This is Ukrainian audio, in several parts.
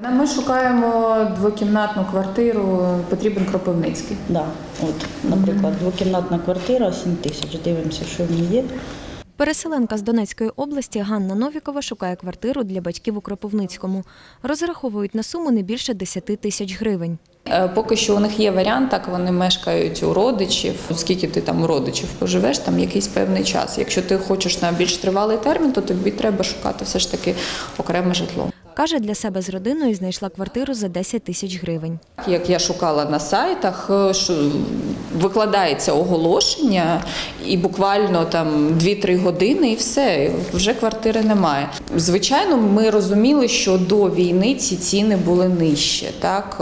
Ми шукаємо двокімнатну квартиру, потрібен Кропивницький. Да, от, наприклад, двокімнатна квартира 7 тисяч. Дивимося, що в ній є. Переселенка з Донецької області Ганна Новікова шукає квартиру для батьків у Кропивницькому. Розраховують на суму не більше 10 тисяч гривень. Е, Поки що у них є варіант, так вони мешкають у родичів. Скільки ти там у родичів поживеш, там якийсь певний час. Якщо ти хочеш на більш тривалий термін, то тобі треба шукати все ж таки окреме житло. Каже, для себе з родиною знайшла квартиру за 10 тисяч гривень. Як я шукала на сайтах, е, викладається оголошення, і буквально там 2-3 години, і все, вже квартири немає. Звичайно, ми розуміли, що до війни ці ціни були нижче. Так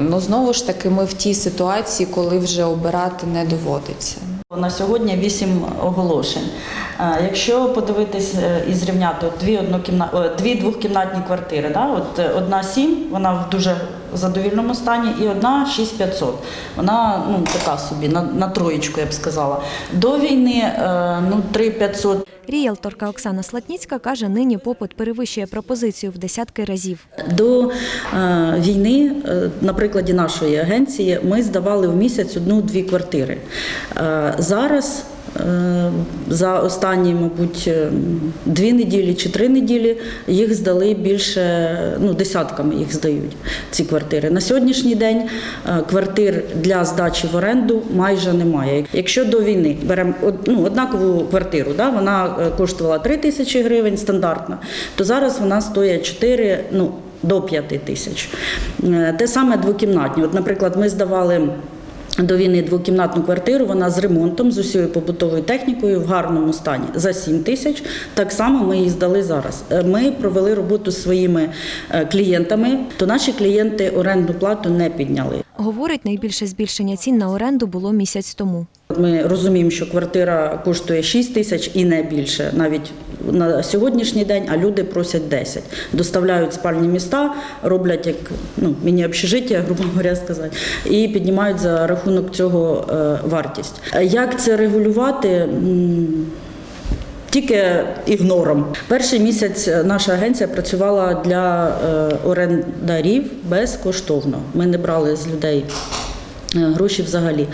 ну знову ж таки, ми в тій ситуації, коли вже обирати не доводиться. На сьогодні 8 оголошень. Е, Якщо подивитись е, і зрівняти дві, однокімна... дві двохкімнатні квартири, да? от е, одна 7, вона в дуже задовільному стані, і одна 6500. Вона ну, така собі, на, на троєчку, я б сказала. До війни е, ну, 3500. Ріелторка Оксана Слатніцька каже, нині попит перевищує пропозицію в десятки разів. До е, війни, е, на прикладі нашої агенції, ми здавали в місяць одну-дві квартири. Е, зараз за останні, мабуть, е, дві неділі чи три неділі їх здали більше, ну, десятками їх здають, ці квартири. На сьогоднішній день е, квартир для здачі в оренду майже немає. Якщо до війни беремо ну, однакову квартиру, да, вона е, коштувала 3 тисячі гривень стандартна, то зараз вона стоїть 4, ну, до 5 тисяч. Е, Те саме двокімнатні. От, наприклад, ми здавали. До війни двокімнатну квартиру, вона з ремонтом, з усією побутовою технікою в гарному стані за 7 тисяч. Так само ми її здали зараз. Е, Ми провели роботу з своїми е, клієнтами, то наші клієнти орендну плату не підняли. Говорить, найбільше збільшення цін на оренду було місяць тому. Ми розуміємо, що квартира коштує 6 тисяч і не більше, навіть на сьогоднішній день, а люди просять 10. Доставляють спальні міста, роблять як ну, міні-общежиття, грубо говоря, сказати, і піднімають за рахунок цього е, вартість. Як це регулювати? Тільки ігнором. Перший місяць наша агенція працювала для е, орендарів безкоштовно. Ми не брали з людей гроші взагалі.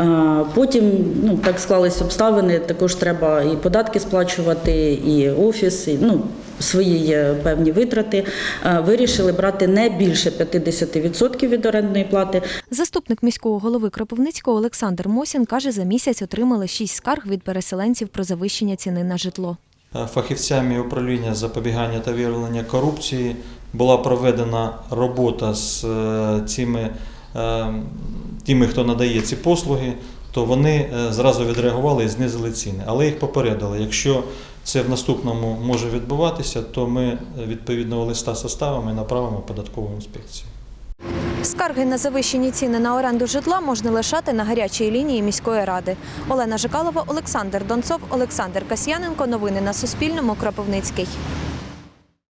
Е, Потім ну, так склались обставини, також треба і податки сплачувати, і офіс, і ну, свої є певні витрати. Е, Вирішили брати не більше 50% від орендної плати. Заступник міського голови Кропивницького Олександр Мосін каже, за місяць отримали шість скарг від переселенців про завищення ціни на житло. Фахівцями управління запобігання та виявлення корупції була проведена робота з е, цими е, тими, хто надає ці послуги, то вони е, зразу відреагували і знизили ціни. Але їх попередили, якщо це в наступному може відбуватися, то ми е, відповідного листа составимо і направимо податкову інспекцію. Скарги на завищені ціни на оренду житла можна лишати на гарячій лінії міської ради. Олена Жикалова, Олександр Донцов, Олександр Касьяненко. Новини на Суспільному. Кропивницький.